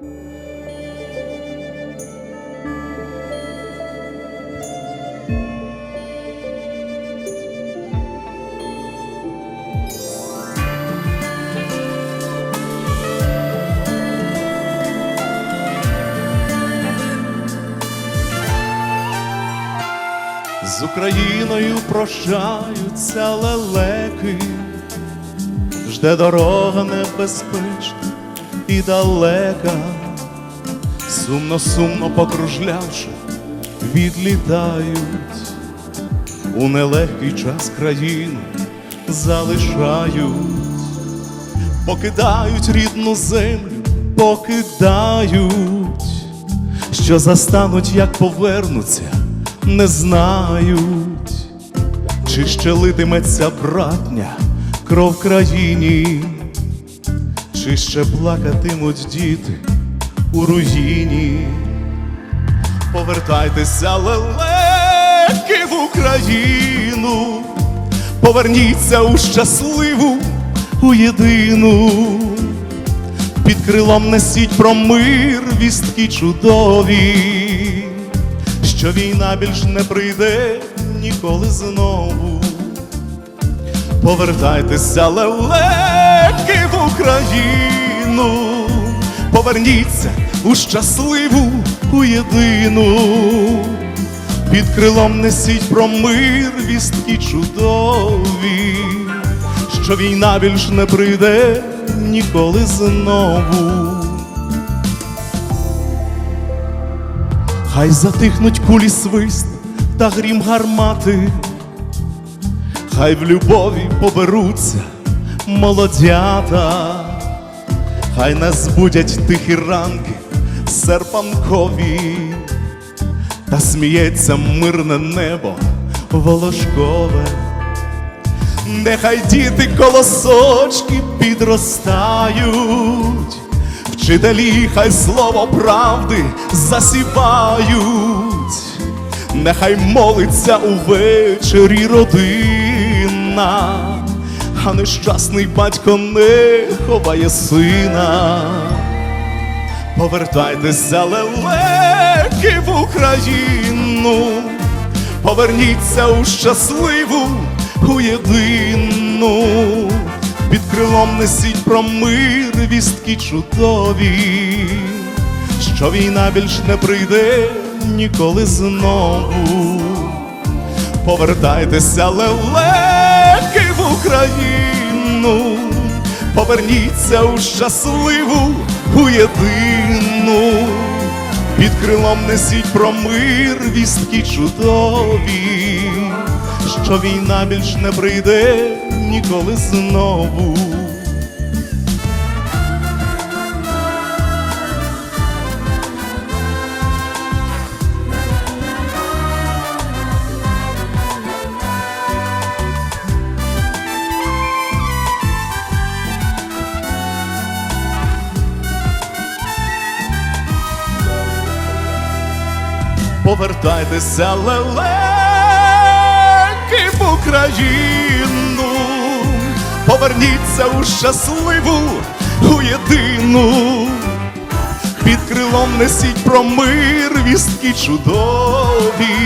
З Україною прощаються лелеки, жде дорога небезпечна і далека, сумно, сумно покружлявши, відлітають. У нелегкий час країну залишають, покидають рідну землю, покидають. Що застануть, як повернуться, не знають, чи ще литиметься братня кров країні, чи ще плакатимуть діти у руїні. Повертайтеся, лелеки в Україну, поверніться у щасливу, у єдину. Під крилом несіть про мир вістки чудові, що війна більш не прийде ніколи знову. Повертайтеся, лелеки Україну, поверніться у щасливу, у єдину. Під крилом несіть про мир вістки чудові, що війна більш не прийде ніколи знову. Хай затихнуть кулі свист та грім гармати, хай в любові поберуться молодята, хай нас будять тихі ранки серпанкові, та сміється мирне небо волошкове. Нехай діти колосочки підростають, вчителі хай слово правди засівають, нехай молиться увечері родина, а нещасний батько не ховає сина. Повертайтеся, лелеки в Україну, поверніться у щасливу, у єдину, під крилом несіть про мир вістки чудові, що війна більш не прийде ніколи знову. Повертайтеся, лелеки в Україну, поверніться у щасливу, у єдину, під крилом несіть про мир вістки чудові, що війна більш не прийде ніколи знову. Повертайтеся, лелеки в Україну, поверніться у щасливу, у єдину, під крилом несіть про мир вістки чудові,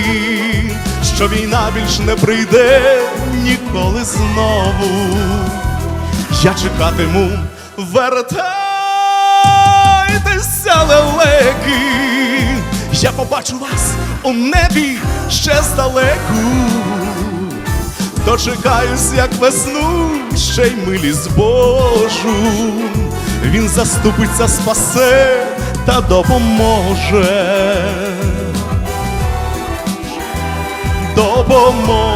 що війна більш не прийде ніколи знову. Я чекатиму, вертайтеся, я побачу вас у небі ще здалеку. Дочекаюсь, як весну, ще й милість Божу. Він заступиться, спасе та допоможе. Допоможе.